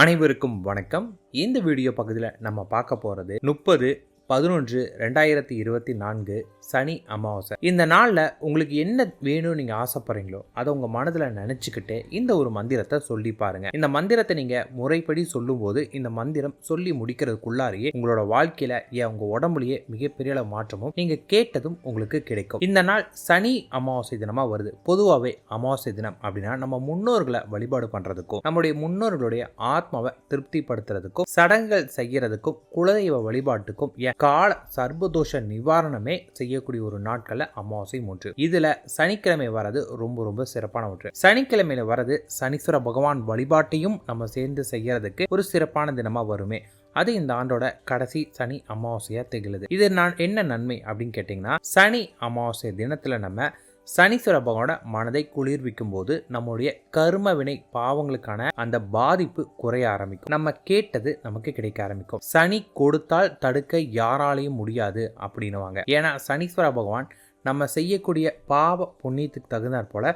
அனைவருக்கும் வணக்கம். இந்த வீடியோ பகுதியில் நம்ம பார்க்க போகிறது முப்பது பதினொன்று ரெண்டாயிரத்தி இருபத்தி நான்கு சனி அமாவாசை. இந்த நாளில் உங்களுக்கு என்ன வேணும்னு நீங்கள் ஆசைப்படுறீங்களோ அதை உங்கள் மனதில் நினச்சிக்கிட்டு இந்த ஒரு மந்திரத்தை சொல்லி பாருங்கள் இந்த மந்திரத்தை நீங்கள் முறைப்படி சொல்லும்போது இந்த மந்திரம் சொல்லி முடிக்கிறதுக்குள்ளாரியே உங்களோட வாழ்க்கையில் ஏன் உங்கள் உடம்புலயே மிகப்பெரிய அளவு மாற்றமும் நீங்கள் கேட்டதும் உங்களுக்கு கிடைக்கும். இந்த நாள் சனி அமாவாசை தினமாக வருது. பொதுவாகவே அமாவாசை தினம் அப்படின்னா நம்ம முன்னோர்களை வழிபாடு பண்ணுறதுக்கும் நம்முடைய முன்னோர்களுடைய ஆத்மாவை திருப்திப்படுத்துறதுக்கும் சடங்குகள் செய்கிறதுக்கும் குலதெய்வ வழிபாட்டுக்கும் ஏன் கால சர்பதோஷ நிவாரணமே செய்யக்கூடிய ஒரு நாட்களில் அமாவாசை ஒன்று இதுல சனிக்கிழமை வர்றது ரொம்ப ரொம்ப சிறப்பான ஒன்று. சனிக்கிழமையில வர்றது சனீஸ்வர பகவான் வழிபாட்டையும் நம்ம சேர்ந்து செய்யறதுக்கு ஒரு சிறப்பான தினமா வருமே. அது இந்த ஆண்டோட கடைசி சனி அமாவாசையா திகழுது. இது நான் என்ன நன்மை அப்படின்னு கேட்டிங்கன்னா சனி அமாவாசை தினத்துல நம்ம சனீஸ்வர பகவானோட மனதை குளிர்விக்கும் போது நம்முடைய கர்ம வினை பாவங்களுக்கான அந்த பாதிப்பு குறைய ஆரம்பிக்கும். நம்ம கேட்டது நமக்கு கிடைக்க ஆரம்பிக்கும். சனி கொடுத்தால் தடுக்க யாராலையும் முடியாது அப்படின்னுவாங்க. ஏன்னா சனீஸ்வர பகவான் நம்ம செய்யக்கூடிய பாவ புண்ணியத்துக்கு தகுந்தாற் போல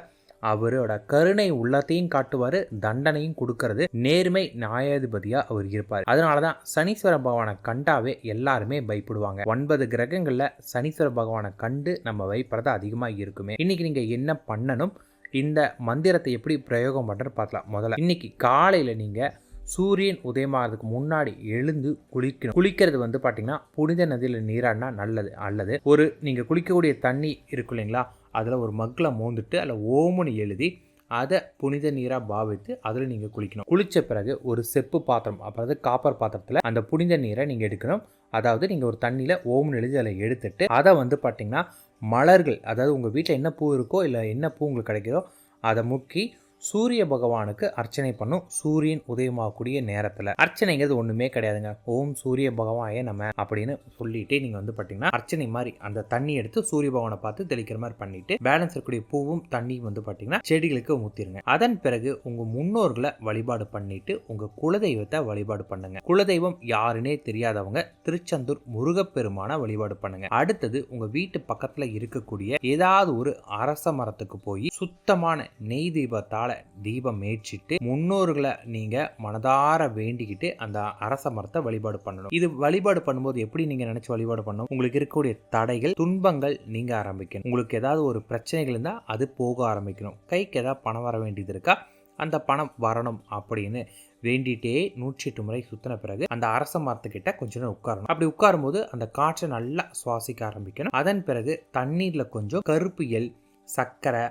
அவரோட கருணை உள்ளத்தையும் காட்டுவார் தண்டனையும் கொடுக்கறது நேர்மை நியாயாதிபதியா அவர் இருப்பார். அதனால தான் சனீஸ்வர பகவானை கண்டாவே எல்லாருமே பயப்படுவாங்க. ஒன்பது கிரகங்களில் சனீஸ்வர பகவானை கண்டு நம்ம பயப்படுறது அதிகமாக இருக்குமே. இன்னைக்கு நீங்கள் என்ன பண்ணணும்? இந்த மந்திரத்தை எப்படி பிரயோகம் பண்ணுறது பார்க்கலாம். முதல்ல இன்னைக்கு காலையில் நீங்கள் சூரியன் உதயமாகிறதுக்கு முன்னாடி எழுந்து குளிக்கணும். குளிக்கிறது வந்து பார்த்தீங்கன்னா புனித நதியில் நீராடினா நல்லது. அல்லது ஒரு நீங்கள் குளிக்கக்கூடிய தண்ணி இருக்கு இல்லைங்களா? அதில் ஒரு மக்கில் மோந்துட்டு அதில் ஓமுன்னு எழுதி அதை புனித நீராக பாவித்து அதில் நீங்கள் குளிக்கணும். குளித்த பிறகு ஒரு செப்பு பாத்திரம் அப்புறம் காப்பர் பாத்திரத்தில் அந்த புனித நீரை நீங்கள் எடுக்கணும். அதாவது நீங்கள் ஒரு தண்ணியில் ஓம்னு எழுதி அதில் எடுத்துட்டு அதை வந்து பார்த்திங்கன்னா மலர்கள் அதாவது உங்கள் வீட்டில் என்ன பூ இருக்கோ இல்லை என்ன பூ உங்களுக்கு கிடைக்குதோ அதை முக்கி சூரிய பகவானுக்கு அர்ச்சனை பண்ணும் சூரியன் உதயமாகக்கூடிய நேரத்தில். அர்ச்சனைங்கிறது ஒன்றுமே கிடையாதுங்க. ஓம் சூரிய பகவானே நம்ம அப்படின்னு சொல்லிட்டு நீங்கள் வந்து பார்த்தீங்கன்னா அர்ச்சனை மாதிரி அந்த தண்ணி எடுத்து சூரிய பகவானை பார்த்து தெளிக்கிற மாதிரி பண்ணிட்டு பேலன்ஸ் இருக்கக்கூடிய பூவும் தண்ணியும் வந்து பார்த்தீங்கன்னா செடிகளுக்கு ஊற்றிருங்க அதன் பிறகு உங்கள் முன்னோர்களை வழிபாடு பண்ணிட்டு உங்கள் குலதெய்வத்தை வழிபாடு பண்ணுங்க. குலதெய்வம் யாருன்னே தெரியாதவங்க திருச்செந்தூர் முருகப்பெருமான வழிபாடு பண்ணுங்க. அடுத்தது உங்கள் வீட்டு பக்கத்தில் இருக்கக்கூடிய ஏதாவது ஒரு அரச மரத்துக்கு போய் சுத்தமான நெய் தீபத்தால் தீபம் ஏற்றிட்டு முன்னோர்களை நீங்க மனதார வேண்டிக்கிட்டு அந்த அரச மரத்தை வழிபாடு பண்ணணும். இது வழிபாடு பண்ணும்போது எப்படி நீங்க நினைச்சு வழிபாடு பண்ணணும்? உங்களுக்கு இருக்கக்கூடிய தடைகள் துன்பங்கள் நீங்க ஆரம்பிக்கணும். உங்களுக்கு ஏதாவது ஒரு பிரச்சனைகள் இருந்தால் அது போக ஆரம்பிக்கணும். கைக்கு ஏதாவது பணம் வர வேண்டியது இருக்கா? அந்த பணம் வரணும் அப்படின்னு வேண்டிட்டே நூற்றி எட்டு முறை சுத்தின பிறகு அந்த அரச மரத்துக்கிட்ட கொஞ்ச நேரம் உட்காரணும். அப்படி உட்காரும் போது அந்த காற்றை நல்லா சுவாசிக்க ஆரம்பிக்கணும். அதன் பிறகு தண்ணீர்ல கொஞ்சம் கருப்பு எல் சர்க்கரை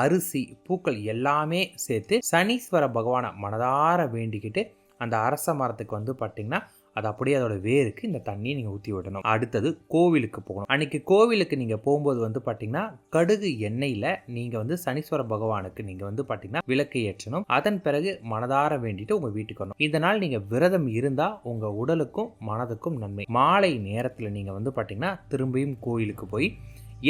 அரிசி பூக்கள் எல்லாமே சேர்த்து சனீஸ்வர பகவானை மனதார வேண்டிக்கிட்டு அந்த அரச மரத்துக்கு வந்து பார்த்தீங்கன்னா அது அப்படியே அதோட வேருக்கு இந்த தண்ணியை நீங்கள் ஊற்றி விடணும். அடுத்தது கோவிலுக்கு போகணும். அன்றைக்கி கோவிலுக்கு நீங்கள் போகும்போது வந்து பார்த்தீங்கன்னா கடுகு எண்ணெயில் நீங்கள் வந்து சனீஸ்வர பகவானுக்கு நீங்கள் வந்து பார்த்தீங்கன்னா விளக்கு ஏற்றணும். அதன் பிறகு மனதார வேண்டிட்டு உங்கள் வீட்டுக்கு வரணும். இதனால் நீங்கள் விரதம் இருந்தால் உங்கள் உடலுக்கும் மனதுக்கும் நன்மை. மாலை நேரத்தில் நீங்கள் வந்து பார்த்தீங்கன்னா திரும்பியும் கோவிலுக்கு போய்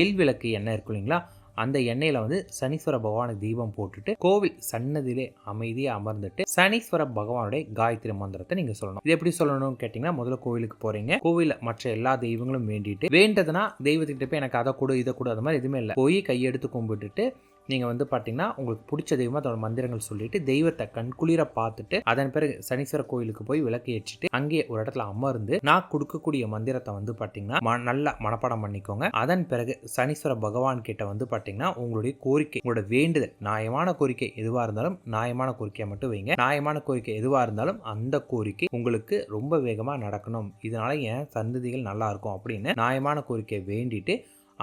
எல் விளக்கு எண்ணெய் இருக்கும் இல்லைங்களா அந்த எண்ணெயில் வந்து சனீஸ்வர பகவானுக்கு தீபம் போட்டுட்டு கோவில் சன்னதியிலே அமைதியாக அமர்ந்துட்டு சனீஸ்வர பகவானுடைய காயத்ரி மந்திரத்தை நீங்கள் சொல்லணும். இது எப்படி சொல்லணும்னு கேட்டிங்கன்னா முதல்ல கோவிலுக்கு போகிறீங்க கோவிலில் மற்ற எல்லா தெய்வங்களும் வேண்டிட்டு வேண்டதுன்னா தெய்வத்துக்கிட்ட போய் எனக்கு அதை கொடு இதை கொடு அது மாதிரி எதுவுமே இல்லை. போய் கையெடுத்து கும்பிட்டுட்டு நீங்கள் வந்து பார்த்தீங்கன்னா உங்களுக்கு பிடிச்ச தெய்வமாக அதோட மந்திரங்கள் சொல்லிட்டு தெய்வத்தை கண்குளிர பார்த்துட்டு அதன் பிறகு சனீஸ்வர கோயிலுக்கு போய் விளக்கு ஏற்றிட்டு அங்கேயே ஒரு இடத்துல அமர்ந்து நான் கொடுக்கக்கூடிய மந்திரத்தை வந்து பார்த்தீங்கன்னா நல்லா மனப்பாடம் பண்ணிக்கோங்க. அதன் பிறகு சனீஸ்வர பகவான் கிட்ட வந்து பார்த்தீங்கன்னா உங்களுடைய கோரிக்கை உங்களோட வேண்டுதல் நியாயமான கோரிக்கை எதுவாக இருந்தாலும் நியாயமான கோரிக்கையை மட்டும் வைங்க. நியாயமான கோரிக்கை எதுவாக இருந்தாலும் அந்த கோரிக்கை உங்களுக்கு ரொம்ப வேகமாக நடக்கணும். இதனால என் சந்ததிகள் நல்லா இருக்கும் அப்படின்னு நியாயமான கோரிக்கையை வேண்டிட்டு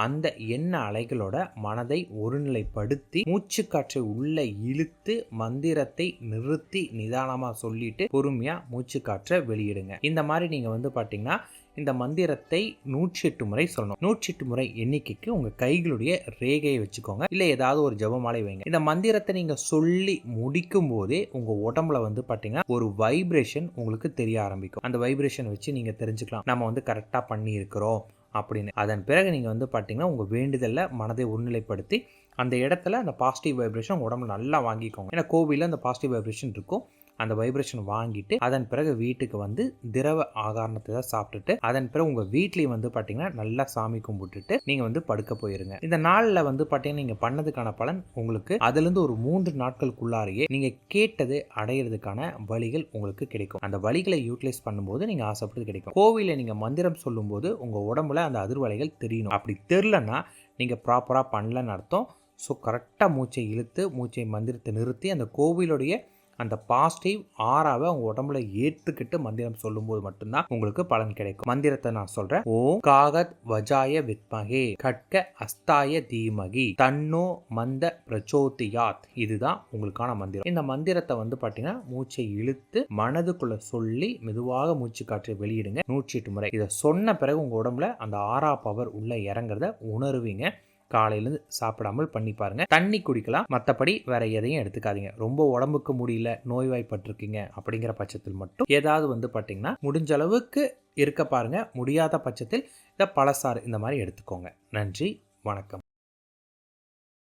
அந்த எண்ண அலைகளோட மனதை ஒருநிலைப்படுத்தி மூச்சு காற்றை உள்ள இழுத்து மந்திரத்தை நிறுத்தி நிதானமாக சொல்லிட்டு பொறுமையாக மூச்சு காற்றை வெளியிடுங்க. இந்த மாதிரி நீங்கள் வந்து பார்த்தீங்கன்னா இந்த மந்திரத்தை நூற்றி எட்டு முறை சொல்லணும். நூற்றி எட்டு முறை எண்ணிக்கைக்கு உங்க கைகளுடைய ரேகையை வச்சுக்கோங்க. இல்ல ஏதாவது ஒரு ஜபமாலை வைங்க. இந்த மந்திரத்தை நீங்க சொல்லி முடிக்கும் போதே உங்க உடம்புல வந்து பாத்தீங்கன்னா ஒரு வைப்ரேஷன் உங்களுக்கு தெரிய ஆரம்பிக்கும். அந்த வைப்ரேஷன் வச்சு நீங்க தெரிஞ்சுக்கலாம். நம்ம வந்து கரெக்டா பண்ணி இருக்கிறோம் அப்படின்னு. அதன் பிறகு நீங்கள் வந்து பார்த்தீங்கன்னா உங்கள் வேண்டுதலில் மனதை ஒருநிலைப்படுத்தி அந்த இடத்துல அந்த பாசிட்டிவ் வைப்ரேஷன் உடம்பு நல்லா வாங்கிக்கோங்க. ஏன்னா கோவிலில் அந்த பாசிட்டிவ் வைப்ரேஷன் இருக்கும். அந்த வைப்ரேஷன் வாங்கிட்டு அதன் பிறகு வீட்டுக்கு வந்து திரவ ஆகாரணத்தை தான் சாப்பிட்டுட்டு அதன் பிறகு உங்கள் வீட்லேயும் வந்து பார்த்தீங்கன்னா நல்லா சாமி கும்பிட்டுட்டு நீங்கள் வந்து படுக்க போயிருங்க. இந்த நாளில் வந்து பார்த்தீங்கன்னா நீங்கள் பண்ணதுக்கான பலன் உங்களுக்கு அதுலேருந்து ஒரு மூன்று நாட்களுக்குள்ளாரையே நீங்கள் கேட்டது அடையிறதுக்கான வழிகள் உங்களுக்கு கிடைக்கும். அந்த வழிகளை யூட்டிலைஸ் பண்ணும்போது நீங்கள் ஆசைப்பட்டு கிடைக்கும். கோவிலில் நீங்கள் மந்திரம் சொல்லும்போது உங்கள் உடம்புல அந்த அதிர்வலைகள் தெரியணும். அப்படி தெரிலன்னா நீங்கள் ப்ராப்பராக பண்ணலன்னு அர்த்தம். ஸோ கரெக்டாக மூச்சை இழுத்து மூச்சை மந்திரத்தை நிறுத்தி அந்த கோவிலுடைய அந்த பாசிட்டிவ் ஆறாவை உங்கள் உடம்புல ஏற்றுக்கிட்டு மந்திரம் சொல்லும்போது மட்டும்தான் உங்களுக்கு பலன் கிடைக்கும். மந்திரத்தை நான் சொல்றேன். ஓம் காகத் வஜாய வித்மகே கட்க அஸ்தாய தீமகி தன்னோ மந்த பிரச்சோதியாத். இதுதான் உங்களுக்கான மந்திரம். இந்த மந்திரத்தை வந்து பார்த்தீங்கன்னா மூச்சை இழுத்து மனதுக்குள்ள சொல்லி மெதுவாக மூச்சு காற்றை வெளியிடுங்க. நூற்றி எட்டு முறை. இதை சொன்ன பிறகு உங்க உடம்புல அந்த ஆறா பவர் உள்ள இறங்குறத உணருவீங்க. காலையிலேருந்து சாப்பிடாமல் பண்ணி பாருங்கள் தண்ணி குடிக்கலாம். மற்றபடி வேற எதையும் எடுத்துக்காதீங்க. ரொம்ப உடம்புக்கு முடியல நோய்வாய்ப்பட்டிருக்கீங்க அப்படிங்கிற பட்சத்தில் மட்டும் ஏதாவது வந்து பார்த்தீங்கன்னா முடிஞ்ச அளவுக்கு இருக்க பாருங்கள் முடியாத பட்சத்தில் இந்த பழசாறு இந்த மாதிரி எடுத்துக்கோங்க. நன்றி. வணக்கம்.